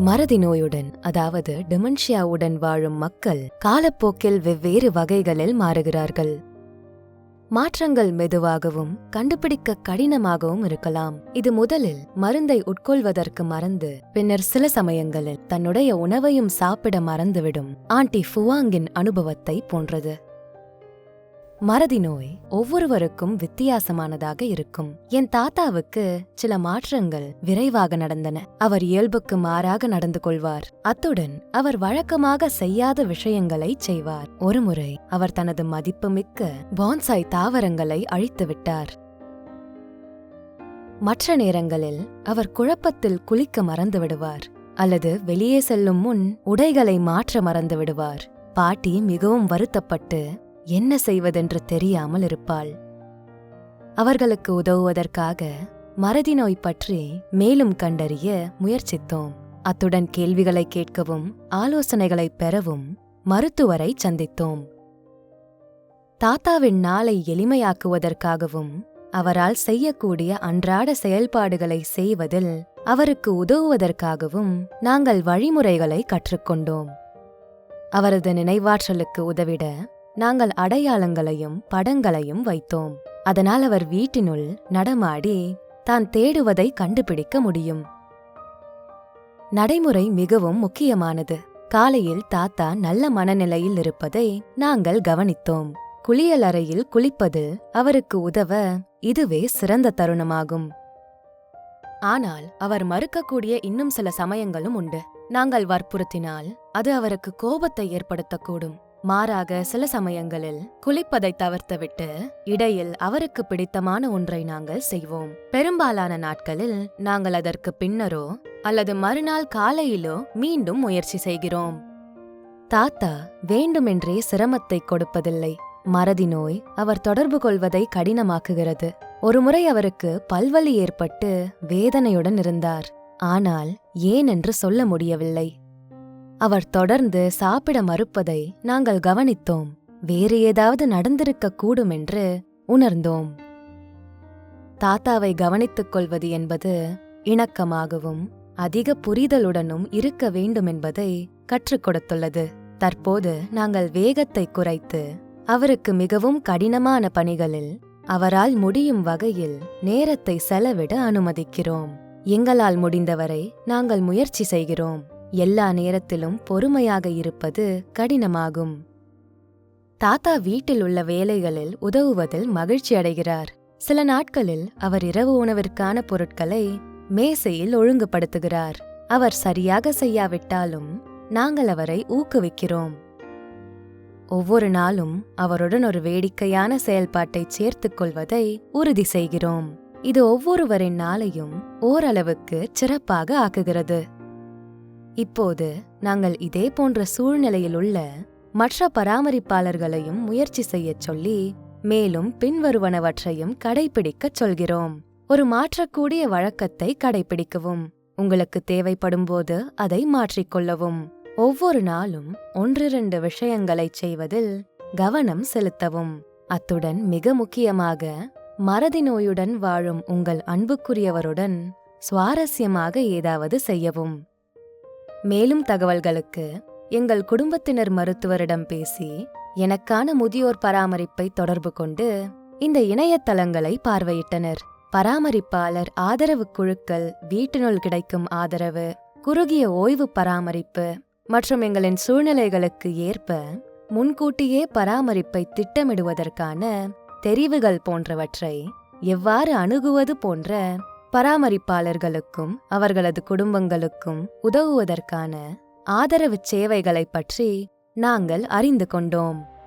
மறதி நோயுடன் அதாவது டிமென்ஷியாவுடன் வாழும் மக்கள் காலப்போக்கில் வெவ்வேறு வகைகளில் மாறுகிறார்கள். மாற்றங்கள் மெதுவாகவும் கண்டுபிடிக்க கடினமாகவும் இருக்கலாம். இது முதலில் மருந்தை உட்கொள்வதற்கு மறந்து பின்னர் சில சமயங்களில் தன்னுடைய உணவையும் சாப்பிட மறந்துவிடும். ஆண்டி ஃபுவாங்கின் அனுபவத்தை போன்றது. மறதி நோய் ஒவ்வொருவருக்கும் வித்தியாசமானதாக இருக்கும். என் தாத்தாவுக்கு சில மாற்றங்கள் விரைவாக நடந்தன. அவர் இயல்புக்கு மாறாக நடந்து கொள்வார். அத்துடன் அவர் வழக்கமாக செய்யாத விஷயங்களை செய்வார். ஒருமுறை அவர் தனது மதிப்புமிக்க பான்சாய் தாவரங்களை அழித்துவிட்டார் மற்ற நேரங்களில் அவர் குழப்பத்தில் குளிக்க மறந்து விடுவார். அல்லது வெளியே செல்லும் முன் உடைகளை மாற்ற மறந்து விடுவார். பாட்டி மிகவும் வருத்தப்பட்டு என்ன செய்வதென்று தெரியாமல் இருப்பாள். அவர்களுக்கு உதவுவதற்காக மறதி நோய் பற்றி மேலும் கண்டறிய முயற்சித்தோம். அத்துடன் கேள்விகளை கேட்கவும் ஆலோசனைகளை பெறவும் மருத்துவரை சந்தித்தோம். தாத்தாவின் நாளை எளிமையாக்குவதற்காகவும் அவரால் செய்யக்கூடிய அன்றாட செயல்பாடுகளை செய்வதில் அவருக்கு உதவுவதற்காகவும் நாங்கள் வழிமுறைகளை கற்றுக்கொண்டோம். அவரது நினைவாற்றலுக்கு உதவிட நாங்கள் அடையாளங்களையும் படங்களையும் வைத்தோம். அதனால் அவர் வீட்டினுள் நடமாடி தான் தேடுவதை கண்டுபிடிக்க முடியும். நடைமுறை மிகவும் முக்கியமானது. காலையில் தாத்தா நல்ல மனநிலையில் இருப்பதை நாங்கள் கவனித்தோம். குளியலறையில் குளிப்பதில் குளிப்பது அவருக்கு உதவ இதுவே சிறந்த தருணமாகும். ஆனால் அவர் மறுக்கக்கூடிய இன்னும் சில சமயங்களும் உண்டு. நாங்கள் வற்புறுத்தினால் அது அவருக்கு கோபத்தை ஏற்படுத்தக்கூடும். மாறாக சில சமயங்களில் குளிப்பதை தவிர்த்துவிட்டு இடையில் அவருக்கு பிடித்தமான ஒன்றை நாங்கள் செய்வோம். பெரும்பாலான நாட்களில் நாங்கள் அதற்கு பின்னரோ அல்லது மறுநாள் காலையிலோ மீண்டும் முயற்சி செய்கிறோம். தாத்தா வேண்டுமென்றே சிரமத்தை கொடுப்பதில்லை. மறதி நோய் அவர் தொடர்பு கொள்வதை கடினமாக்குகிறது. ஒருமுறை அவருக்கு பல்வலி ஏற்பட்டு வேதனையுடன் இருந்தார். ஆனால் ஏன் என்று சொல்ல முடியவில்லை. அவர் தொடர்ந்து சாப்பிட மறுப்பதை நாங்கள் கவனித்தோம். வேறு ஏதாவது நடந்திருக்க கூடும் என்று உணர்ந்தோம். தாத்தாவை கவனித்துக் கொள்வது என்பது இணக்கமாகவும் அதிக புரிதலுடனும் இருக்க வேண்டும் என்பதை கற்றுக் கொடுத்துள்ளது. தற்போது நாங்கள் வேகத்தை குறைத்து அவருக்கு மிகவும் கடினமான பணிகளில் அவரால் முடியும் வகையில் நேரத்தை செலவிட அனுமதிக்கிறோம். எங்களால் முடிந்தவரை நாங்கள் முயற்சி செய்கிறோம். எல்லா நேரத்திலும் பொறுமையாக இருப்பது கடினமாகும். தாத்தா வீட்டில் உள்ள வேலைகளில் உதவுவதில் மகிழ்ச்சி அடைகிறார். சில நாட்களில் அவர் இரவு உணவிற்கான பொருட்களை மேசையில் ஒழுங்குபடுத்துகிறார். அவர் சரியாக செய்யாவிட்டாலும் நாங்கள் அவரை ஊக்குவிக்கிறோம். ஒவ்வொரு நாளும் அவருடன் ஒரு வேடிக்கையான செயல்பாட்டை சேர்த்துக் கொள்வதை உறுதி செய்கிறோம். இது ஒவ்வொருவரின் நாளையும் ஓரளவுக்கு சிறப்பாக ஆக்குகிறது. இப்போது நாங்கள் இதே போன்ற சூழ்நிலையில் உள்ள மற்ற பராமரிப்பாளர்களையும் முயற்சி செய்யச் சொல்லி மேலும் பின்வருவனவற்றையும் கடைபிடிக்கச் சொல்கிறோம். ஒரு மாற்றக்கூடிய வழக்கத்தை கடைபிடிக்கவும் உங்களுக்கு தேவைப்படும்போது அதை மாற்றிக்கொள்ளவும் ஒவ்வொரு நாளும் ஒன்றிரண்டு விஷயங்களைச் செய்வதில் கவனம் செலுத்தவும். அத்துடன் மிக முக்கியமாக மறதி நோயுடன் வாழும் உங்கள் அன்புக்குரியவருடன் சுவாரஸ்யமாக ஏதாவது செய்யவும். மேலும் தகவல்களுக்கு எங்கள் குடும்பத்தினர் மருத்துவரிடம் பேசி எனக்கான முதியோர் பராமரிப்பை தொடர்பு கொண்டு இந்த இணையதளங்களை பார்வையிட்டனர். பராமரிப்பாளர் ஆதரவு குழுக்கள் வீட்டினுள் கிடைக்கும் ஆதரவு குறுகிய ஓய்வு பராமரிப்பு மற்றும் எங்களின் சூழ்நிலைகளுக்கு ஏற்ப முன்கூட்டியே பராமரிப்பை திட்டமிடுவதற்கான தெரிவுகள் போன்றவற்றை எவ்வாறு அணுகுவது போன்ற பராமரிப்பாளர்களுக்கும் அவர்களது குடும்பங்களுக்கும் உதவுவதற்கான ஆதரவு சேவைகளைப் பற்றி நாங்கள் அறிந்து கொண்டோம்.